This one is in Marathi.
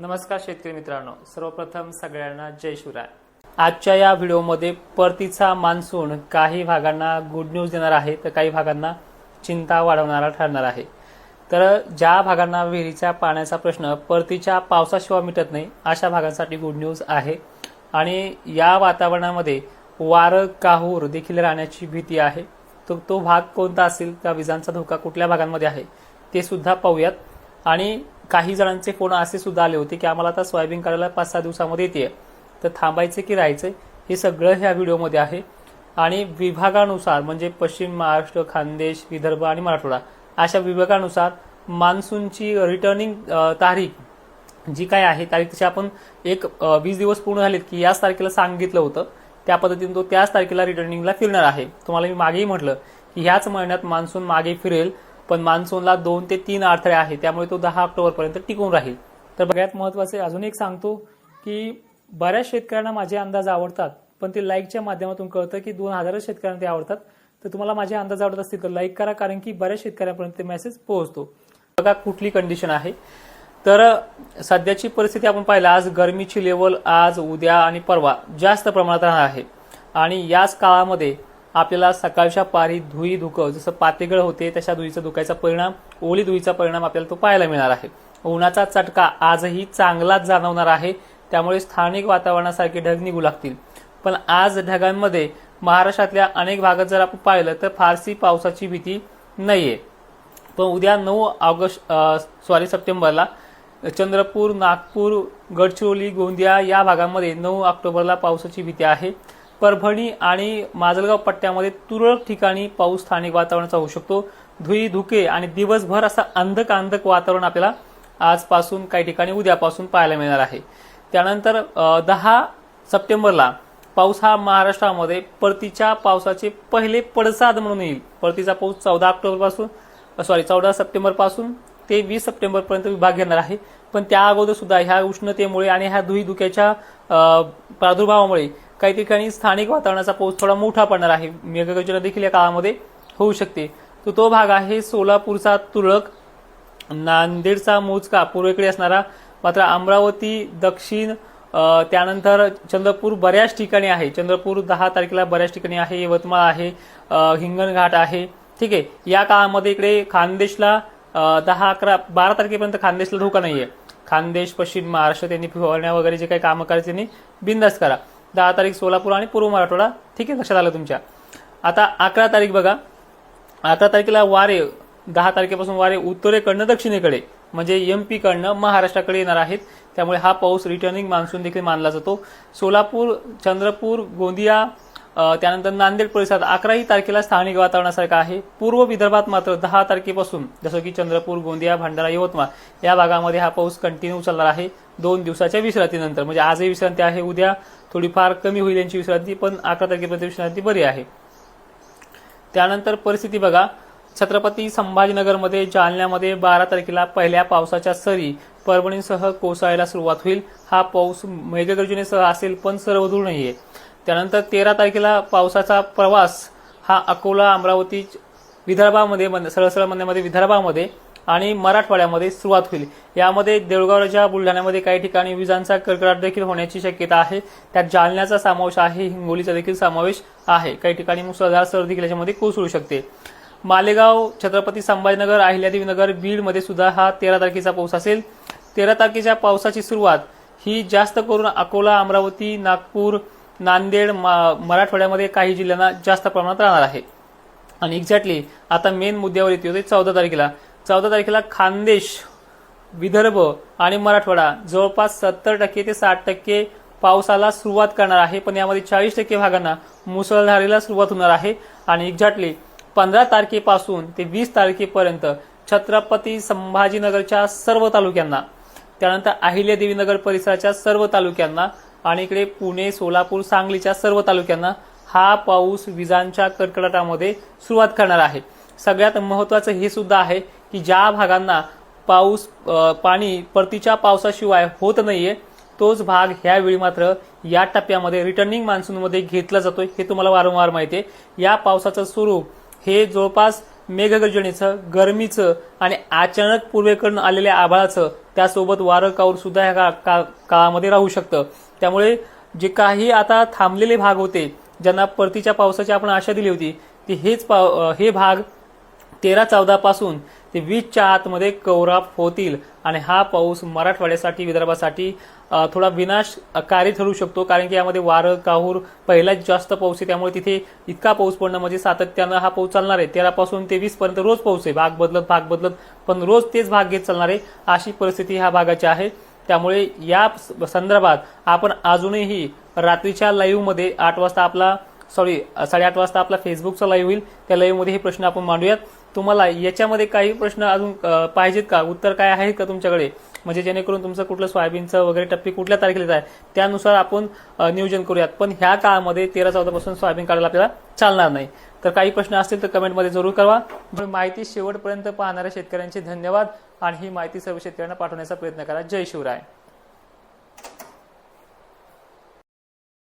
नमस्कार शेतकरी मित्रांनो सर्वप्रथम सगळ्यांना जय शिवराय. आजच्या या व्हिडिओमध्ये परतीचा मान्सून काही भागांना गुड न्यूज देणार आहे तर काही भागांना चिंता वाढवणारा ठरणार आहे. तर ज्या भागांना विहिरीच्या पाण्याचा प्रश्न परतीच्या पावसाशिवाय मिटत नाही अशा भागांसाठी गुड न्यूज आहे. आणि या वातावरणामध्ये वारं काहूर देखील राहण्याची भीती आहे. तो तो भाग कोणता असेल त्या विजांचा धोका कुठल्या भागांमध्ये आहे ते सुद्धा पाहूयात. आणि काही जणांचे फोन असे सुद्धा आले होते की आम्हाला आता सोयाबीन काढायला पाच सहा दिवसामध्ये येते. तर थांबायचं की राहायचं? हे सगळं ह्या व्हिडिओमध्ये आहे. आणि विभागानुसार म्हणजे पश्चिम महाराष्ट्र खानदेश विदर्भ आणि मराठवाडा अशा विभागानुसार मान्सूनची रिटर्निंग तारीख जी काय आहे तारीख तशी आपण एक वीस दिवस पूर्ण झालेत की याच तारखेला सांगितलं होतं. त्या पद्धतीने तो त्याच तारखेला रिटर्निंगला फिरणार आहे. तुम्हाला मी मागेही म्हटलं की ह्याच महिन्यात मान्सून मागे फिरेल. पण मान्सूनला दोन ते तीन अडथळे आहेत त्यामुळे तो दहा ऑक्टोबरपर्यंत टिकून राहील. तर सगळ्यात महत्त्वाचे अजून एक सांगतो की बऱ्याच शेतकऱ्यांना माझे अंदाज आवडतात पण ते लाईकच्या माध्यमातून कळतं की दोन हजारच शेतकऱ्यांना ते आवडतात. तर तुम्हाला माझे अंदाज आवडत असतील तर लाईक करा कारण की बऱ्याच शेतकऱ्यांपर्यंत ते मेसेज पोहोचतो. बघा कुठली कंडिशन आहे. तर सध्याची परिस्थिती आपण पाहिलं आज गरमीची लेवल आज उद्या आणि परवा जास्त प्रमाणात राहणार आहे. आणि याच काळामध्ये आपल्याला सकाळच्या पारी धुई धुकं जसं पातेगळ होते तशा धुईचा धुकायचा परिणाम ओली धुईचा परिणाम आपल्याला तो पाहायला मिळणार आहे. उन्हाचा चटका आजही चांगलाच जाणवणार आहे त्यामुळे स्थानिक वातावरणासारखे ढग निघू लागतील. पण आज ढगांमध्ये महाराष्ट्रातल्या अनेक भागात जर आपण पाहिलं तर फारशी पावसाची भीती नाहीये. पण उद्या नऊ ऑगस्ट सॉरी सप्टेंबरला चंद्रपूर नागपूर गडचिरोली गोंदिया या भागांमध्ये नऊ ऑक्टोबरला पावसाची भीती आहे. परभणी आणि माजलगाव पट्ट्यामध्ये तुरळक ठिकाणी पाऊस स्थानिक वातावरणाचा होऊ शकतो. धुई धुके आणि दिवसभर असा अंधक अंधक वातावरण आपल्याला आजपासून काही ठिकाणी उद्यापासून पाहायला मिळणार आहे. त्यानंतर दहा सप्टेंबरला पाऊस हा महाराष्ट्रामध्ये परतीच्या पावसाचे पहिले पडसाद म्हणून येईल. परतीचा पाऊस चौदा ऑक्टोबरपासून सॉरी चौदा सप्टेंबरपासून ते वीस सप्टेंबर पर्यंत विभाग घेणार आहे. पण त्या अगोदर सुद्धा ह्या उष्णतेमुळे आणि ह्या धुई धुक्याच्या प्रादुर्भावामुळे काही ठिकाणी स्थानिक वातावरणाचा पाऊस थोडा मोठा पडणार आहे. मेघगर्जना देखील या काळामध्ये होऊ शकते. तर तो भाग आहे सोलापूरचा तुरळक नांदेडचा मोजका पूर्वेकडे असणारा मात्र अमरावती दक्षिण त्यानंतर चंद्रपूर बऱ्याच ठिकाणी आहे. चंद्रपूर दहा तारखेला बऱ्याच ठिकाणी आहे यवतमाळ आहे हिंगणघाट आहे. ठीक आहे. या काळामध्ये इकडे खानदेशला दहा अकरा बारा तारखेपर्यंत खानदेशला धोका नाहीये. खानदेश पश्चिम महाराष्ट्र त्यांनी फवारण्या वगैरे जे काही कामं करायचे त्यांनी बिंदास करा. दहा तारीख सोलापूर आणि पूर्व मराठवाडा ठीक आहे लक्षात आलं तुमच्या. आता अकरा तारीख बघा. अकरा तारखेला वारे दहा तारखेपासून वारे उत्तरेकडनं दक्षिणेकडे म्हणजे एम पी महाराष्ट्राकडे येणार आहेत. त्यामुळे हा पाऊस रिटर्निंग मान्सून देखील मानला जातो. सोलापूर चंद्रपूर गोंदिया त्यानंतर नांदेड परिसरात अकराही तारखेला स्थानिक वातावरणासारखं आहे. पूर्व विदर्भात मात्र दहा तारखेपासून जसं की चंद्रपूर गोंदिया भंडारा यवतमाळ या भागामध्ये हा पाऊस कंटिन्यू चालणार आहे. दोन दिवसाच्या विश्रांतीनंतर म्हणजे आजही विश्रांती आहे उद्या थोडीफार कमी होईल यांची विश्रांती पण अकरा तारखेपर्यंत विश्रांती बरी आहे. त्यानंतर परिस्थिती बघा. छत्रपती संभाजीनगरमध्ये जालन्यामध्ये बारा तारखेला पहिल्या पावसाच्या सरी परभणीसह कोसळायला सुरुवात होईल. हा पाऊस मेघगर्जनेसह असेल पण सर्वदूर नाहीये. त्यानंतर तेरा तारखेला पावसाचा प्रवास हा अकोला अमरावती विदर्भामध्ये मन- सरळ सरळ म्हणण्यामध्ये विदर्भामध्ये आणि मराठवाड्यामध्ये सुरुवात होईल. यामध्ये देऊळगावच्या बुलढाण्यामध्ये काही ठिकाणी विजांचा कडकडाट देखील होण्याची शक्यता आहे. त्यात जालन्याचा समावेश आहे हिंगोलीचा देखील समावेश आहे. काही ठिकाणी मुसळधार सर देखील याच्यामध्ये कोसळू शकते. मालेगाव छत्रपती संभाजीनगर अहिल्यादेवीनगर बीडमध्ये सुद्धा हा तेरा तारखेचा पाऊस असेल. तेरा तारखेच्या पावसाची सुरुवात ही जास्त करून अकोला अमरावती नागपूर नांदेड मा- मराठवाड्यामध्ये काही जिल्ह्यांना जास्त प्रमाणात राहणार आहे. आणि एक्झॅक्टली आता मेन मुद्द्यावर येते होते चौदा तारखेला. चौदा तारखेला खानदेश विदर्भ आणि मराठवाडा जवळपास सत्तर टक्के ते साठ टक्के पावसाला सुरुवात करणार आहे. पण यामध्ये चाळीस टक्के भागांना मुसळधारेला सुरुवात होणार आहे. आणि एक्झॅक्टली पंधरा तारखेपासून ते वीस तारखेपर्यंत छत्रपती संभाजीनगरच्या सर्व तालुक्यांना त्यानंतर अहिल्यादेवीनगर परिसराच्या सर्व तालुक्यांना आणि इकडे पुणे सोलापूर सांगलीच्या सर्व तालुक्यांना हा पाऊस विजांच्या कडकडाटामध्ये सुरुवात करणार आहे. सगळ्यात महत्वाचं हे सुद्धा आहे की ज्या भागांना पाऊस पाणी परतीच्या पावसाशिवाय होत नाहीये तोच भाग ह्यावेळी मात्र या टप्प्यामध्ये रिटर्निंग मान्सूनमध्ये घेतला जातोय हे तुम्हाला वारंवार माहिती आहे. या पावसाचं स्वरूप हे जवळपास मेघगर्जनेचं गरमीचं आणि अचानक पूर्वेकडून आलेल्या आभाळाचं त्यासोबत वारं काऊर सुद्धा ह्या का- का- काळामध्ये राहू शकतं. त्यामुळे जे काही आता थांबलेले भाग होते ज्यांना परतीच्या पावसाची आपण आशा दिली होती ती हेच पाव हे भाग तेरा चौदा पासून ते वीसच्या आतमध्ये कवराप होतील. आणि हा पाऊस मराठवाड्यासाठी विदर्भासाठी थोडा विनाशकारी ठरू शकतो. कारण की यामध्ये वारं काहूर पहिलाच जास्त पाऊस आहे. त्यामुळे तिथे इतका पाऊस पडणं म्हणजे सातत्यानं हा पाऊस चालणार आहे. तेरापासून ते वीसपर्यंत रोज पाऊस आहे. भाग बदलत भाग बदलत पण रोज तेच भाग घेत चालणार आहे अशी परिस्थिती ह्या भागाची आहे. त्यामुळे या स- संदर्भात आपण अजूनही रात्रीच्या लाईव्हमध्ये आठ वाजता आपला सॉरी साडेआठ वाजता आपला फेसबुकचा लाईव्ह होईल. त्या लाईव्हमध्ये हे प्रश्न आपण मांडूयात. तुम्हाला याच्यामध्ये काही प्रश्न अजून पाहिजेत का? उत्तर काय आहेत का तुमच्याकडे? म्हणजे जेणेकरून तुमचं कुठलं सोयाबीनचं वगैरे टप्पी कुठल्या तारखेला आहे त्यानुसार आपण नियोजन करूयात. पण ह्या काळामध्ये तेरा चौदापासून सोयाबीन काढायला आपल्याला चालणार नाही. तर काही प्रश्न असतील तर कमेंटमध्ये जरूर कळवा. माहिती शेवटपर्यंत पाहणाऱ्या शेतकऱ्यांचे धन्यवाद आणि ही माहिती सर्व शेतकऱ्यांना पाठवण्याचा प्रयत्न करा. जय शिवराय.